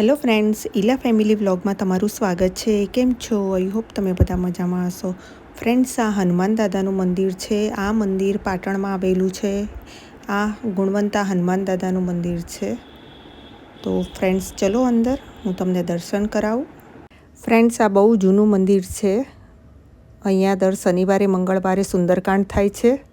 Hello friends, Ila family વ્લોગમાં તમારું સ્વાગત છે. કેમ છો? આઈ હોપ તમે બધા મજામાં હશો. ફ્રેન્ડ્સ, આ હનુમાન દાદાનું મંદિર છે. આ મંદિર પાટણમાં આવેલું છે. આ ગુણવંતા હનુમાન દાદાનું મંદિર છે. તો ફ્રેન્ડ્સ, ચલો અંદર. હું તમને દર્શન કરાવું. ફ્રેન્ડ્સ, આ બહુ જૂનું મંદિર છે. અહીંયા દર શનિવારે, મંગળવારે સુંદરકાંડ થાય છે.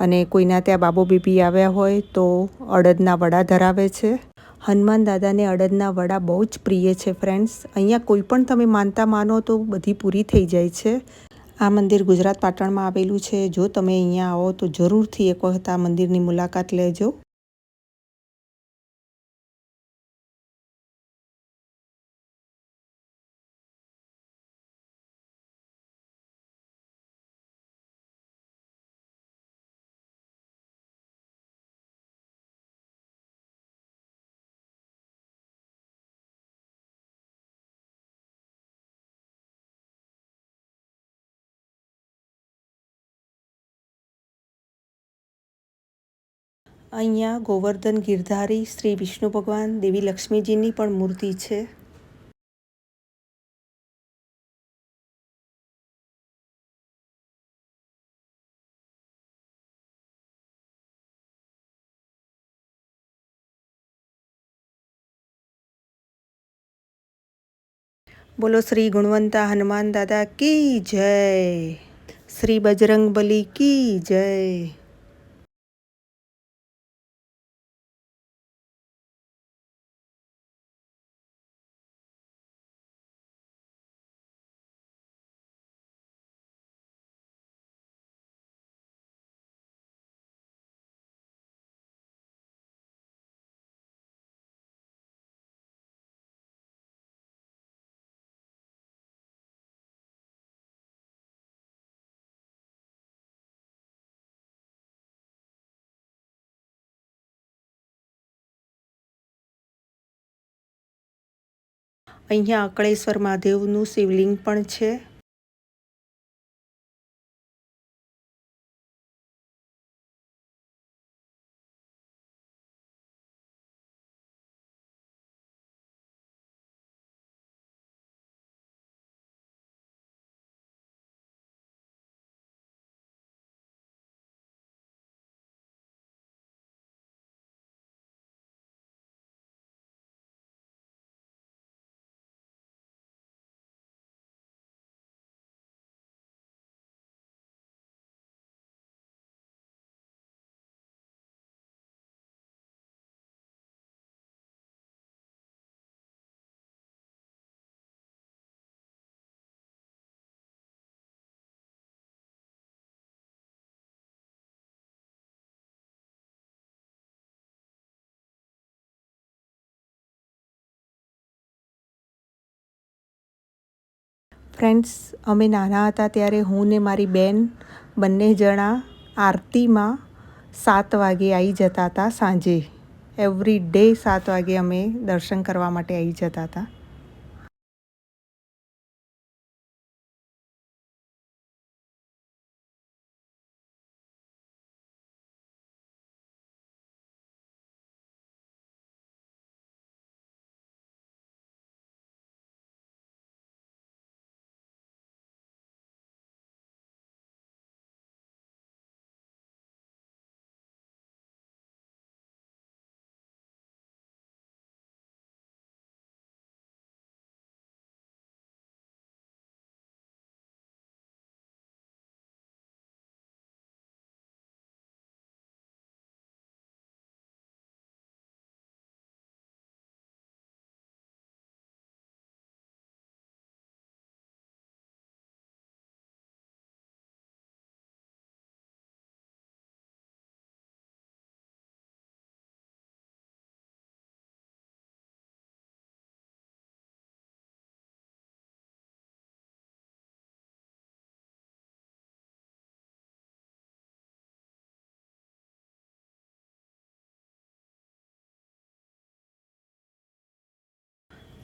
અને કોઈના ત્યાં બાબો બીબી આવ્યા હોય તો અડદના વડા ધરાવે છે. હનુમાન દાદાને અડદના વડા બહુ જ પ્રિય છે ફ્રેન્ડ્સ અહીંયા કોઈ પણ તમે માનતા માનો તો બધી પૂરી થઈ જાય છે. આ મંદિર ગુજરાત પાટણમાં આવેલું છે. જો તમે અહીંયા આવો તો જરૂરથી એક વખત આ મંદિરની મુલાકાત લેજો. અહીંયા ગોવર્ધન ગિરધારી શ્રી વિષ્ણુ ભગવાન દેવી લક્ષ્મીજીની પણ મૂર્તિ છે. બોલો શ્રી ગુણવંતા હનુમાન દાદા કી જય? શ્રી બજરંગ બલી કી જય? અહીંયા અકળેશ્વર મહાદેવનું શિવલિંગ પણ છે. ફ્રેન્ડ્સ અમે નાના હતા ત્યારે હું ને મારી બેન બંને જણા આરતીમાં સાત વાગે આવી જતા હતા સાંજે. એવરી ડે સાત વાગે અમે દર્શન કરવા માટે આવી જતા હતા.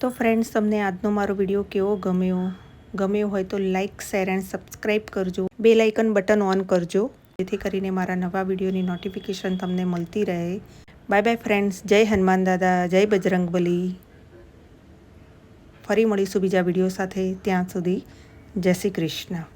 તો ફ્રેન્ડ્સ તમને આજનો મારો વીડિયો કેવો ગમ્યો? ગમ્યો હોય તો લાઇક શેર એન્ડ સબસ્ક્રાઈબ કરજો. બે લાઇકન બટન ઓન કરજો, જેથી કરીને મારા નવા વિડીયોની નોટિફિકેશન તમને મળતી રહે. બાય બાય ફ્રેન્ડ્સ જય હનુમાન દાદા, જય બજરંગબલી. ફરી મળીશું બીજા વીડિયો સાથે. ત્યાં સુધી જય શ્રી કૃષ્ણ.